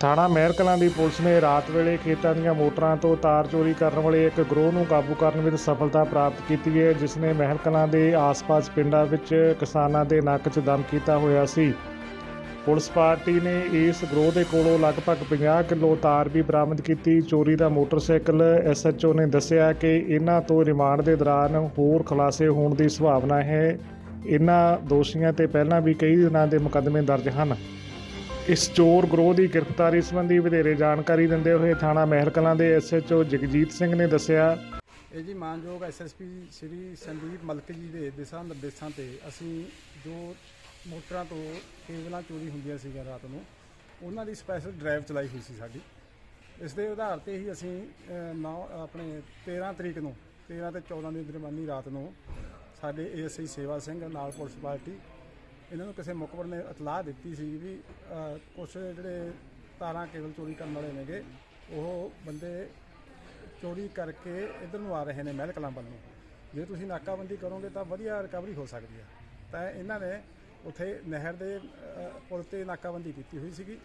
ਥਾਣਾ ਮਹਿਰ ਕਲਾਂ ਦੀ ਪੁਲਿਸ ਨੇ ਰਾਤ ਵੇਲੇ ਖੇਤਾਂ ਦੀਆਂ ਮੋਟਰਾਂ ਤੋਂ ਤਾਰ ਚੋਰੀ ਕਰਨ ਵਾਲੇ ਇੱਕ ਗਰੋਹ ਨੂੰ ਕਾਬੂ ਕਰਨ ਵਿੱਚ ਸਫਲਤਾ ਪ੍ਰਾਪਤ ਕੀਤੀ ਹੈ, ਜਿਸ ਨੇ ਮਹਿਰ ਕਲਾਂ ਦੇ ਆਸ-ਪਾਸ ਪਿੰਡਾਂ ਵਿੱਚ ਕਿਸਾਨਾਂ ਦੇ ਨੱਕ 'ਚ ਦਮ ਕੀਤਾ ਹੋਇਆ ਸੀ। ਪੁਲਿਸ ਪਾਰਟੀ ਨੇ ਇਸ ਗਰੋਹ ਦੇ ਕੋਲੋਂ ਲਗਭਗ 50 ਕਿਲੋ ਤਾਰ ਵੀ ਬਰਾਮਦ ਕੀਤੀ। ਚੋਰੀ ਦਾ ਮੋਟਰਸਾਈਕਲ ਐਸਐਚਓ ਨੇ ਦੱਸਿਆ ਕਿ ਇਹਨਾਂ ਤੋਂ ਰਿਮਾਂਡ ਦੇ ਦੌਰਾਨ ਹੋਰ ਖੁਲਾਸੇ ਹੋਣ ਦੀ ਸੰਭਾਵਨਾ ਹੈ। ਇਹਨਾਂ ਦੋਸ਼ੀਆਂ ਤੇ ਪਹਿਲਾਂ ਵੀ ਕਈ ਦਿਨਾਂ ਦੇ ਮੁਕੱਦਮੇ ਦਰਜ ਹਨ। ਇਸ ਚੋਰ ਗਰੋਹ ਦੀ ਗ੍ਰਿਫਤਾਰੀ ਸੰਬੰਧੀ ਵਧੇਰੇ ਜਾਣਕਾਰੀ ਦਿੰਦੇ ਹੋਏ ਥਾਣਾ ਮਹਿਰ ਕਲਾਂ ਦੇ ਐਸਐਚਓ ਜਗਜੀਤ ਸਿੰਘ ਨੇ ਦੱਸਿਆ। ਇਹ ਜੀ ਮਾਨਯੋਗ ਐਸਐਸਪੀ ਸ੍ਰੀ ਸੰਦੀਪ ਮਲਕ ਜੀ ਦੇ ਦਿਸ਼ਾ ਨਿਰਦੇਸ਼ਾਂ ਤੇ ਅਸੀਂ ਜੋ ਮੋਟਰਾਂ ਤੋਂ ਕੇਬਲਾਂ ਚੋਰੀ ਹੁੰਦੀਆਂ ਸੀਗੀਆਂ ਰਾਤ ਨੂੰ ਉਹਨਾਂ ਦੀ ਸਪੈਸ਼ਲ ਡਰਾਈਵ ਚਲਾਈ ਹੋਈ ਸੀ ਸਾਡੀ। ਇਸ ਦੇ ਆਧਾਰ ਤੇ ਹੀ ਅਸੀਂ ਅਹ, ਨੌ ਆਪਣੇ 13 ਤਰੀਕ ਨੂੰ 13 ਤੇ 14 ਦੀ ਦਰਮਿਆਨੀ ਰਾਤ ਨੂੰ ਸਾਡੇ ਏਐਸਆਈ ਸੇਵਾ ਸਿੰਘ ਨਾਲ ਪੁਲਿਸ ਪਾਰਟੀ ਇਹਨਾਂ ਨੂੰ ਕਿਸੇ ਮੁਖਬਰ ਨੇ ਇਤਲਾਹ ਦਿੱਤੀ ਸੀ ਵੀ ਕੁਝ ਜਿਹੜੇ ਤਾਰਾਂ ਕੇਬਲ ਚੋਰੀ ਕਰਨ ਵਾਲੇ ਨੇਗੇ, ਉਹ ਬੰਦੇ ਚੋਰੀ ਕਰਕੇ ਇਧਰ ਨੂੰ ਆ ਰਹੇ ਨੇ ਮਹਿਲ ਕਲਾਂ ਵੱਲ ਨੂੰ। ਜੇ ਤੁਸੀਂ ਨਾਕਾਬੰਦੀ ਕਰੋਗੇ ਤਾਂ ਵਧੀਆ ਰਿਕਵਰੀ ਹੋ ਸਕਦੀ ਹੈ ਤਾਂ ਇਹਨਾਂ ਨੇ ਉੱਥੇ ਨਹਿਰ ਦੇ ਪੁਲ ਤੇ ਨਾਕਾਬੰਦੀ ਕੀਤੀ ਹੋਈ ਸੀਗੀ।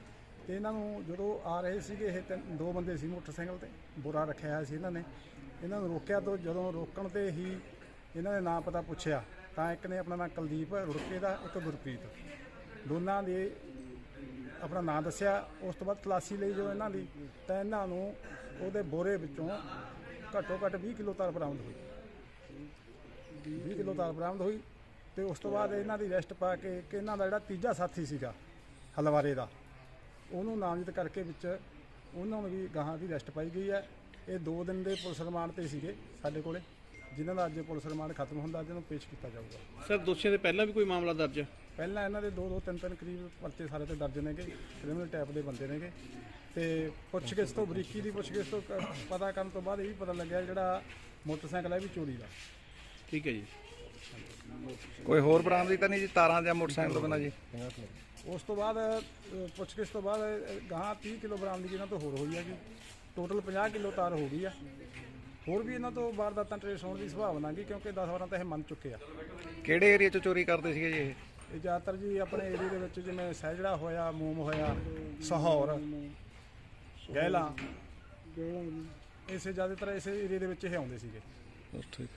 ਤੇ ਇਹਨਾਂ ਨੂੰ ਜਦੋਂ ਆ ਰਹੇ ਸੀਗੇ, ਇਹ ਤਿੰਨ- ਦੋ ਬੰਦੇ ਸੀ ਮੋਟਰਸਾਈਕਲ ਤੇ, ਬੁਰਾ ਰੱਖਿਆ ਹੋਇਆ ਸੀ ਇਹਨਾਂ ਨੇ। ਇਹਨਾਂ ਨੂੰ ਰੋਕਿਆ ਤੋਂ ਜਦੋਂ ਰੋਕਣ ਤੇ ਹੀ ਇਹਨਾਂ ਨੇ ਨਾਂ ਪਤਾ ਪੁੱਛਿਆ। ਤਾਂ ਇੱਕ ਨੇ ਆਪਣਾ ਨਾਂ ਕੁਲਦੀਪ, ਰੁੜਕੇ ਦਾ, ਇੱਕ ਗੁਰਪ੍ਰੀਤ। ਦੋਨਾਂ ਦੇ ਆਪਣਾ ਨਾਂ ਦੱਸਿਆ। ਉਸ ਤੋਂ ਬਾਅਦ ਤਲਾਸ਼ੀ ਲਈ ਜੋ ਇਹਨਾਂ ਦੀ, ਤਾਂ ਇਹਨਾਂ ਨੂੰ ਉਹਦੇ ਬੋਰੇ ਵਿੱਚੋਂ ਘੱਟੋ ਘੱਟ 20 ਕਿਲੋ ਤਾਰ ਬਰਾਮਦ ਹੋਈ। 20 ਕਿਲੋ ਤਾਰ ਬਰਾਮਦ ਹੋਈ ਤੇ ਉਸ ਤੋਂ ਬਾਅਦ ਇਹਨਾਂ ਦੀ ਰੈਸਟ ਪਾ ਕੇ ਕਿ ਇਹਨਾਂ ਦਾ ਜਿਹੜਾ ਤੀਜਾ ਸਾਥੀ ਸੀਗਾ, ਹਲਵਾਰੇ ਦਾ, ਉਹਨੂੰ ਨਾਮਜ਼ਦ ਕਰਕੇ ਵਿੱਚ ਉਹਨਾਂ ਨੂੰ ਵੀ ਗਾਹਾਂ ਦੀ ਰੈਸਟ ਪਾਈ ਗਈ ਹੈ। ਇਹ 2 ਦਿਨ ਦੇ ਪੁਲਿਸ ਰਿਮਾਂਡ ਤੇ ਸੀਗੇ ਸਾਡੇ ਕੋਲੇ। ਜਿਨ੍ਹਾਂ ਦਾ ਅੱਜ ਪੁਲਿਸ ਰਿਮਾਂਡ ਖਤਮ ਹੁੰਦਾ ਅੱਜ ਇਹਨੂੰ ਪੇਸ਼ ਕੀਤਾ ਜਾਊਗਾ। ਸਰ ਦੋਸ਼ੀਆਂ ਦੇ ਪਹਿਲਾਂ ਵੀ ਕੋਈ ਮਾਮਲਾ ਦਰਜ ਹੈ? ਪਹਿਲਾਂ ਇਹਨਾਂ ਦੇ 2 2 3 3 ਕਰੀਬ ਪਰਚੇ ਸਾਰੇ ਤੇ ਦਰਜ ਨੇਗੇ ਕ੍ਰਿਮੀਨਲ ਟਾਈਪ ਦੇ ਬੰਦੇ ਨੇਗੇ। ਤੇ ਪੁੱਛਗਿੱਛ ਤੋਂ ਬਰੀਕੀ ਦੀ ਪੁੱਛਗਿੱਛ ਤੋਂ ਕ- ਪਤਾ ਕਰਨ ਤੋਂ ਬਾਅਦ ਇਹ ਵੀ ਪਤਾ ਲੱਗਿਆ ਜਿਹੜਾ ਮੋਟਰਸਾਈਕਲ ਹੈ ਇਹ ਵੀ ਚੋਰੀ ਦਾ। ਠੀਕ ਹੈ ਜੀ। ਕੋਈ ਹੋਰ ਬਰਾਮਦੀ ਤਾਂ ਨਹੀਂ ਜੀ ਤਾਰਾਂ ਜਾਂ ਮੋਟਰਸਾਈਕਲ ਤੋਂ ਬਿਨਾਂ ਜੀ? ਉਸ ਤੋਂ ਬਾਅਦ ਅ, ਪੁੱਛਗਿੱਛ ਤੋਂ ਬਾਅਦ ਅ, ਗਾਹਾਂ 30 ਕਿਲੋ ਬਰਾਮਦਗੀ ਇਹਨਾਂ ਤੋਂ ਹੋਰ ਹੋਈ ਹੈਗੀ ਟੋਟਲ 50 ਕਿਲੋ ਤਾਰ ਹੋ ਗਈ ਆ। ਹੋਰ ਵੀ ਇਹਨਾਂ ਤੋਂ ਵਾਰਦਾਤਾਂ ਟਰੇਸ ਹੋਣ ਦੀ ਸੰਭਾਵਨਾ ਹੈਗੀ ਕਿਉਂਕਿ 10 ਵਾਰਾਂ ਤਾਂ ਇਹ ਮੰਨ ਚੁੱਕੇ ਆ। ਕਿਹੜੇ ਏਰੀਆ 'ਚ ਚੋਰੀ ਕਰਦੇ ਸੀਗੇ ਜੀ ਇਹ? ਇਹ ਜ਼ਿਆਦਾਤਰ ਜੀ ਆਪਣੇ ਏਰੀਆ ਦੇ ਵਿੱਚ ਜਿਵੇਂ ਸਹਿਜੜਾ ਹੋਇਆ ਮੂਮ ਹੋਇਆ ਸਹੌਰ ਗਹਿਲਾ। ਇਸੇ ਜ਼ਿਆਦਾਤਰ ਇਸੇ ਏਰੀਆ ਦੇ ਵਿੱਚ ਇਹ ਆਉਂਦੇ ਸੀਗੇ। ਠੀਕ